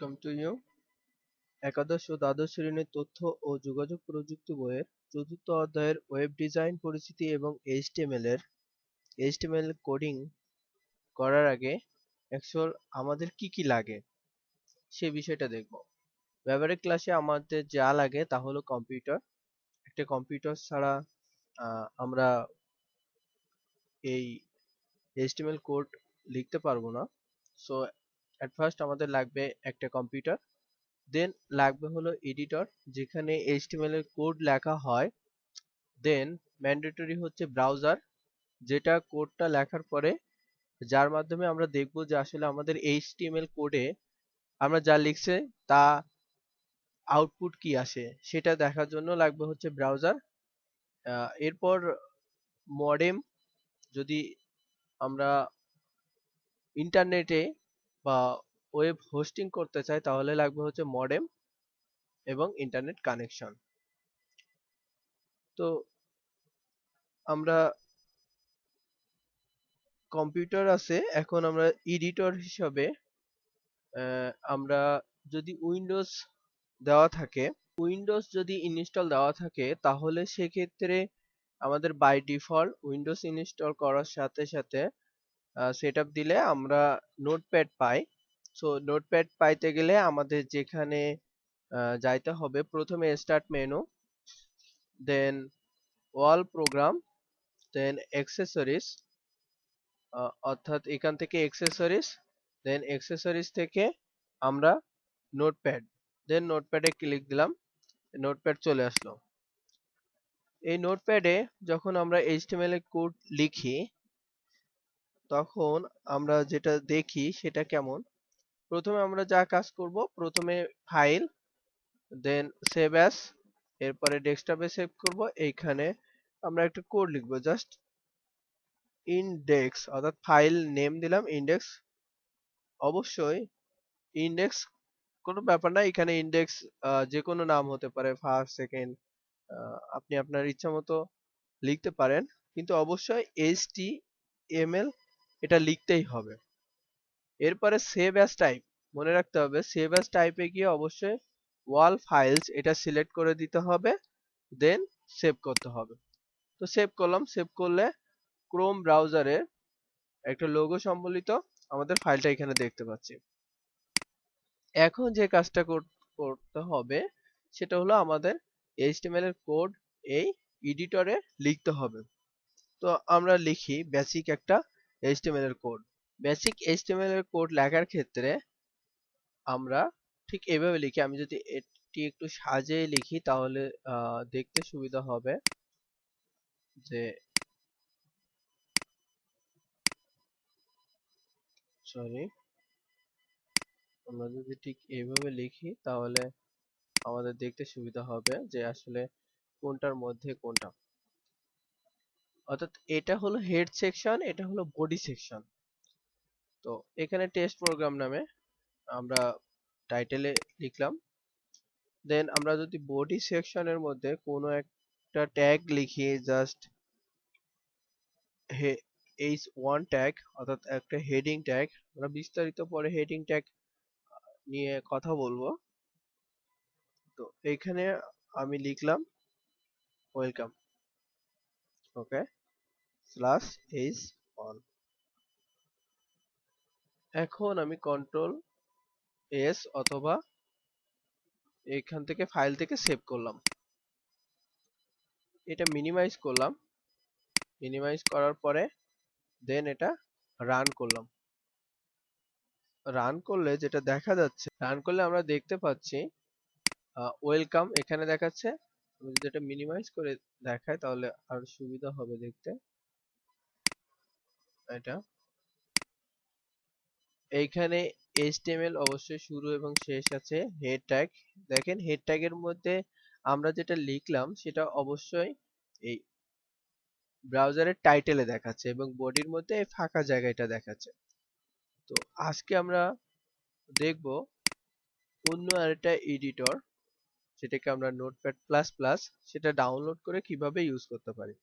You একাদশ ও দ্বাদশ শ্রেণির তথ্য ও যোগাযোগ প্রযুক্তি বইয়ের চতুর্থ অধ্যায়ের ওয়েব ডিজাইন পরিচিতি এবং এইচটিএমএল এর এইচটিএমএল কোডিং করার আগে অ্যাকচুয়াল আমাদের কি কি লাগে সে বিষয়টা দেখব। ব্যবহারিক ক্লাসে আমাদের যা লাগে তা হলো কম্পিউটার একটা কম্পিউটার ছাড়া আমরা এই এইচটিএমএল কোড লিখতে পারব না। সো অ্যাট ফার্স্ট আমাদের লাগবে একটা কম্পিউটার দেন লাগবে হলো এডিটর যেখানে এইচটিএমএল এর কোড লেখা হয়। দেন ম্যান্ডেটরি হচ্ছে ব্রাউজার যেটা কোডটা লেখার পরে যার মাধ্যমে আমরা দেখব যে আসলে আমাদের এইচটিএমএল কোডে আমরা যা লিখছে তা আউটপুট কি আসে, সেটা দেখার জন্য লাগবে হচ্ছে ব্রাউজার এরপর মডেম যদি আমরা ইন্টারনেটে বা ওয়েব হোস্টিং করতে চাই, তাহলে লাগবে হচ্ছে মডেম এবং ইন্টারনেট কানেকশন তো আমরা কম্পিউটার আছে, এখন আমরা এডিটর হিসাবে আমরা যদি উইন্ডোজ দেওয়া থাকে উইন্ডোজ যদি ইনস্টল দেওয়া থাকে, তাহলে সেক্ষেত্রে আমাদের বাই ডিফল্ট উইন্ডোজ ইনস্টল করার সাথে সাথে সেটআপ দিলে আমরা নোটপ্যাড পাই। সো নোটপ্যাড পাইতে গেলে আমাদের যেখানে যাইতে হবে, প্রথমে start menu then all program then accessories অর্থাৎ এখান থেকে অ্যাক্সেসরিজ দেন অ্যাক্সেসরিজ থেকে আমরা নোটপ্যাড দেন নোটপ্যাডে ক্লিক দিলাম নোটপ্যাড চলে আসলো। এই নোটপ্যাডে যখন আমরা এইচটিএমএল কোড লিখি তখন আমরা যেটা দেখি সেটা কেমন? প্রথমে আমরা যা কাজ করব, প্রথমে ফাইল দেন সেভ অ্যাস এরপরে ডেস্কটপে সেভ করব, এইখানে আমরা একটা কোড লিখব জাস্ট ইনডেক্স অর্থাৎ ফাইল নেম দিলাম ইনডেক্স অবশ্যই ইনডেক্স কোনো ব্যাপার না, এখানে ইনডেক্স যে কোনো নাম হতে পারে ফার্স্ট সেকেন্ড আপনি আপনার ইচ্ছা মতো লিখতে পারেন, কিন্তু অবশ্যই এইচটিএমএল এটা লিখতেই হবে। এরপরে সেভ অ্যাজ টাইপ মনে রাখতে হবে সেভ অ্যাজ টাইপে গিয়ে অবশ্যই ওয়াল ফাইলস এটা সিলেক্ট করে দিতে হবে দেন সেভ করতে হবে। তো সেভ করলাম সেভ করলে ক্রোম ব্রাউজারে একটা লোগো সম্বলিত আমাদের ফাইলটা এখানে দেখতে পাচ্ছি। এখন যে কাজটা করতে হবে, সেটা হলো আমাদের এইচটিএমএল এর কোড এই এডিটরে লিখতে হবে। তো আমরা লিখি বেসিক একটা এইচটিএমএল এর কোড বেসিক এইচটিএমএল এর কোড লেখার ক্ষেত্রে আমরা ঠিক এভাবে লিখি। আমি যদি এটি একটু সাজিয়ে লিখি তাহলে দেখতে সুবিধা হবে যে সরি আমরা যদি ঠিক এইভাবে লিখি তাহলে আমাদের দেখতে সুবিধা হবে যে আসলে কোনটার মধ্যে কোনটা। অর্থাৎ এটা হলো হেড সেকশন এটা হলো বডি সেকশন তো এখানে টেস্ট প্রোগ্রাম নামে আমরা টাইটেলে লিখলাম। দেন আমরা যদি বডি সেকশনের মধ্যে কোনো একটা ট্যাগ লিখি জাস্ট এইচ ওয়ান ট্যাগ অর্থাৎ একটা হেডিং ট্যাগ আমরা বিস্তারিত পরে হেডিং ট্যাগ নিয়ে কথা বলব। তো এখানে আমি লিখলাম welcome okay slash H one এখন আমি কন্ট্রোল এস অথবা এখান থেকে ফাইল থেকে সেভ করলাম। এটা মিনিমাইজ করলাম। মিনিমাইজ করার পরে দেন এটা রান করলাম। রান করলে যেটা দেখা যাচ্ছে রান করলে আমরা দেখতে পাচ্ছি ওয়েলকাম এখানে দেখাচ্ছে। আমি যদি এটা মিনিমাইজ করে দেখাই তাহলে আরও সুবিধা হবে দেখতে। এটা। এইখানে HTML অবশ্যই শুরু এবং শেষ আছে হেড ট্যাগ দেখেন হেড ট্যাগের মধ্যে আমরা যেটা লিখলাম, সেটা অবশ্যই এই ব্রাউজারের টাইটেলে দেখাচ্ছে এবং বডির মধ্যে ফাঁকা জায়গাটা দেখাচ্ছে। তো আজকে আমরা দেখব অন্য আরেকটা এডিটর যেটাকে আমরা নোটপ্যাড প্লাস প্লাস সেটা ডাউনলোড করে কীভাবে ইউজ করতে পারি।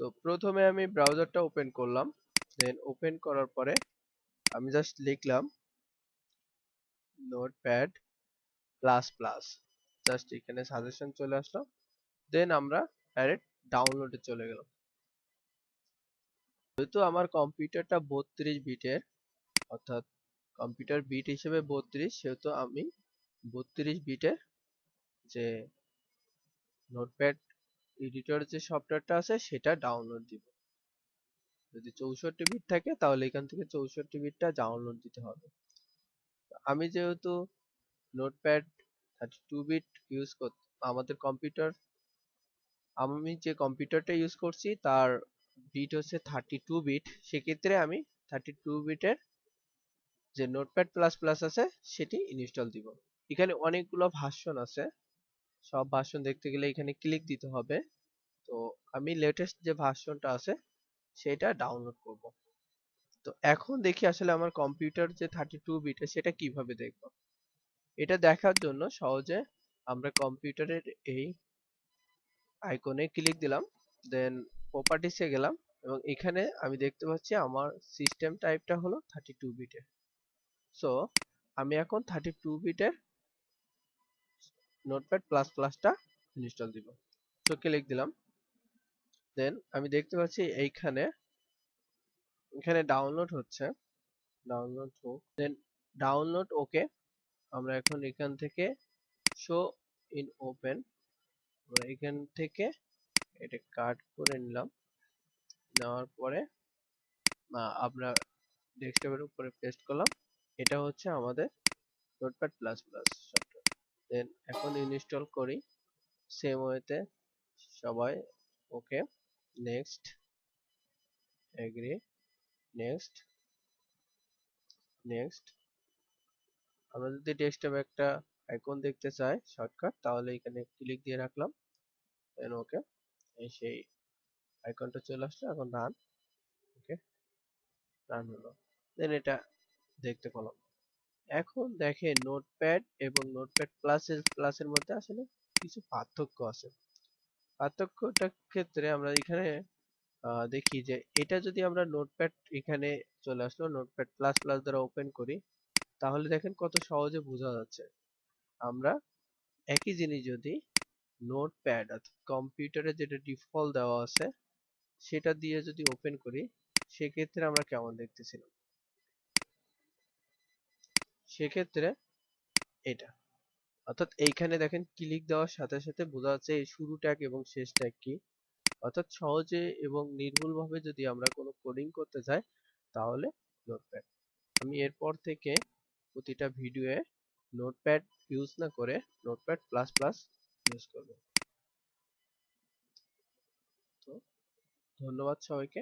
তো প্রথমে আমি ব্রাউজারটা ওপেন করলাম দেন ওপেন করার পরে আমি জাস্ট লিখলাম নোটপ্যাড প্লাস প্লাস জাস্ট এখানে সাজেশন চলে আসলো দেন আমরা ডাইরেক্ট ডাউনলোডে চলে গেলাম। যেহেতু আমার কম্পিউটারটা বত্রিশ বিটের অর্থাৎ কম্পিউটার বিট হিসেবে বত্রিশ, সেহেতু আমি বত্রিশ বিটের যে নোটপ্যাড এডিটর যে সফটওয়্যারটা আছে, সেটা ডাউনলোড দিব। যদি চৌষট্টি বিট থাকে, তাহলে এখান থেকে চৌষট্টি বিটটা ডাউনলোড দিতে হবে। আমি যেহেতু notepad thirty two bit use কর, আমাদের কম্পিউটার আমি যে কম্পিউটারটা ইউজ করছি, তার বিট হচ্ছে থার্টি টু বিট সেক্ষেত্রে আমি থার্টি টু বিটের যে নোটপ্যাড প্লাস প্লাস আছে, সেটি ইনস্টল দিব। এখানে অনেকগুলো ভার্সন আছে। সব ভার্সন দেখতে গেলে এখানে ক্লিক দিতে হবে। তো আমি লেটেস্ট যে ভার্সনটা আছে, সেটা ডাউনলোড করব। তো এখন দেখি আসলে আমার কম্পিউটার যে থার্টি টু বিটে সেটা কীভাবে দেখব? এটা দেখার জন্য সহজে আমরা কম্পিউটারের এই আইকনে ক্লিক দিলাম দেন প্রপার্টিসে গেলাম এবং এখানে আমি দেখতে পাচ্ছি আমার সিস্টেম টাইপটা হলো থার্টি টু বিটের সো আমি এখন থার্টি টু বিটের নোটপ্যাড প্লাস প্লাসটা ইনস্টল দিব। সো ক্লিক দিলাম? দেন আমি দেখতে পাচ্ছি এইখানে, এখানে ডাউনলোড হচ্ছে। ডাউনলোড হোক। দেন ডাউনলোড ওকে আমরা এখন এখান থেকে শো ইন ওপেন আমরা এখান থেকে এটা কাট করে নিলাম। নেওয়ার পরে আমরা ডেস্কটপের উপরে পেস্ট করলাম। এটা হচ্ছে আমাদের নোটপ্যাড প্লাস প্লাস দেন এখন ইনস্টল করি। সেম ওয়েতে সবাই okay next agree next next আমরা যদি ডেস্কটপে একটা আইকন দেখতে চাই শর্টকাট তাহলে এখানে ক্লিক দিয়ে রাখলাম। দেন ওকে এই সেই আইকনটা চলে আসলো, এখন রান ওকে রান হলো। দেন এটা দেখতে পেলাম। এখন দেখেন নোটপ্যাড এবং নোটপ্যাড প্লাসের প্লাসের মধ্যে আসলে কিছু পার্থক্য আছে। পার্থক্যটার ক্ষেত্রে আমরা এখানে দেখি যে এটা যদি আমরা নোটপ্যাড এখানে চলে আসলো নোটপ্যাড প্লাস প্লাস দ্বারা ওপেন করি, তাহলে দেখেন কত সহজে বোঝা যাচ্ছে। আমরা একই জিনিস যদি নোটপ্যাড অর্থাৎ কম্পিউটারে যেটা ডিফল্ট দেওয়া আছে, সেটা দিয়ে যদি ওপেন করি, সেক্ষেত্রে আমরা কেমন দেখতেছিলাম? সেক্ষেত্রে এটা। অর্থাৎ এইখানে দেখেন ক্লিক দেওয়ার সাথে সাথে বোঝা যাচ্ছে এই শুরু ট্যাগ এবং শেষ ট্যাগ কি। অর্থাৎ সহজে এবং নির্ভুলভাবে যদি আমরা কোনো কোডিং করতে চাই, তাহলে নোটপ্যাড আমি এরপর থেকে প্রতিটা ভিডিওয়ে নোটপ্যাড ইউজ না করে নোটপ্যাড প্লাস প্লাস ইউজ করব। তো ধন্যবাদ সবাইকে।